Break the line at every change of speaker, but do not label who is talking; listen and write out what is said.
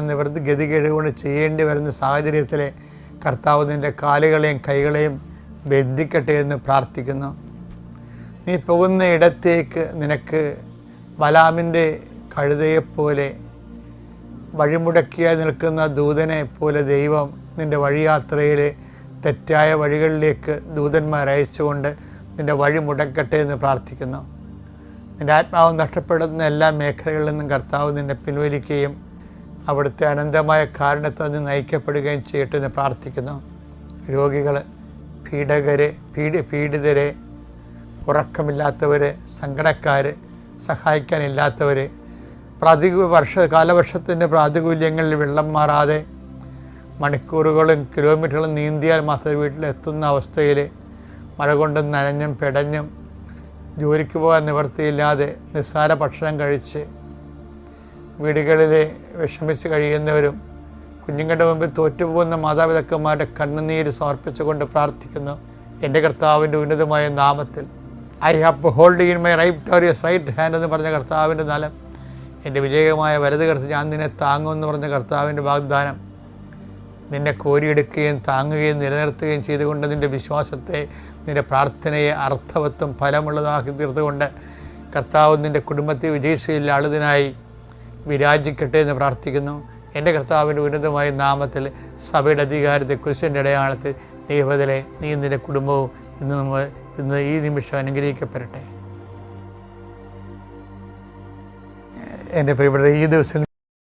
നിവൃത്തി ഗതികേടുകൊണ്ട് ചെയ്യേണ്ടി വരുന്ന സാഹചര്യത്തിലെ കർത്താവ് നിന്റെ കാലുകളെയും കൈകളെയും ബന്ധിക്കട്ടെ എന്ന് പ്രാർത്ഥിക്കുന്നു. നീ പോകുന്ന ഇടത്തേക്ക് നിനക്ക് ബലാമിന്റെ കഴുതയെപ്പോലെ വഴിമുടക്കിയായി നിൽക്കുന്ന ദൂതനെ പോലെ ദൈവം നിന്റെ വഴിയാത്രയിൽ തെറ്റായ വഴികളിലേക്ക് ദൂതന്മാർ അയച്ചുകൊണ്ട് നിന്റെ വഴി മുടക്കട്ടെ എന്ന് പ്രാർത്ഥിക്കുന്നു. നിന്റെ ആത്മാവ് നഷ്ടപ്പെടുന്ന എല്ലാ മേഖലകളിൽ നിന്നും കർത്താവ് നിന്നെ പിൻവലിക്കുകയും അവിടുത്തെ അനന്തമായ കാരണത്തിൽ നിന്ന് നയിക്കപ്പെടുകയും ചെയ്യട്ടെ എന്ന് പ്രാർത്ഥിക്കുന്നു. രോഗികൾ പീഡകരെ പീഡി പീഡിതരെ ഉറക്കമില്ലാത്തവർ സങ്കടക്കാർ സഹായിക്കാനില്ലാത്തവർ പ്രാതികൂ വർഷ കാലവർഷത്തിന്റെ പ്രാതികൂല്യങ്ങളിൽ വെള്ളം മാറാതെ മണിക്കൂറുകളും കിലോമീറ്ററുകളും നീന്തിയാൽ മാത്രമേ വീട്ടിലെത്തുന്ന അവസ്ഥയിൽ മഴ കൊണ്ട് നനഞ്ഞും പെടഞ്ഞും ജോലിക്ക് പോകാൻ നിവൃത്തിയില്ലാതെ നിസ്സാര ഭക്ഷണം കഴിച്ച് വീടുകളിൽ വിഷമിച്ച് കഴിയുന്നവരും കുഞ്ഞുങ്ങളുടെ മുമ്പിൽ തോറ്റുപോകുന്ന മാതാപിതാക്കന്മാരുടെ കണ്ണുനീര് സമർപ്പിച്ചുകൊണ്ട് പ്രാർത്ഥിക്കുന്നു. എന്റെ കർത്താവിന്റെ ഉന്നതമായ നാമത്തിൽ I have hold in my right right hand എന്ന് പറഞ്ഞ കർത്താവിന്റെ നലം എന്റെ വിജയകമായ വലത് കർത്ത് ഞാൻ നിന്നെ താങ്ങുമെന്ന് പറഞ്ഞ കർത്താവിന്റെ വാഗ്ദാനം. നിന്നെ കോരിയെടുക്കുകയും താങ്ങുകയും നിലനിർത്തുകയും ചെയ്തുകൊണ്ട് നിന്റെ വിശ്വാസത്തെ നിന്റെ പ്രാർത്ഥനയെ അർത്ഥവത്വം ഫലമുള്ളതാക്കി തീർത്തുകൊണ്ട് കർത്താവ് നിന്റെ കുടുംബത്തെ വിജയിച്ചില്ല ആളുതിനായി വിരാജിക്കട്ടെ എന്ന് പ്രാർത്ഥിക്കുന്നു. എന്റെ കർത്താവിന്റെ ഉന്നതമായ നാമത്തിൽ സഭയുടെ അധികാരത്തെ കുരിശന്റെ അടയാളത്തിൽ ദൈവത്തിലെ നീ നിന്റെ കുടുംബവും ഇന്ന് നമ്മൾ ഇന്ന് ഈ നിമിഷം അനുഗ്രഹിക്കപ്പെടട്ടെ. എന്റെ പ്രിയപ്പെട്ട ഈ ദിവസം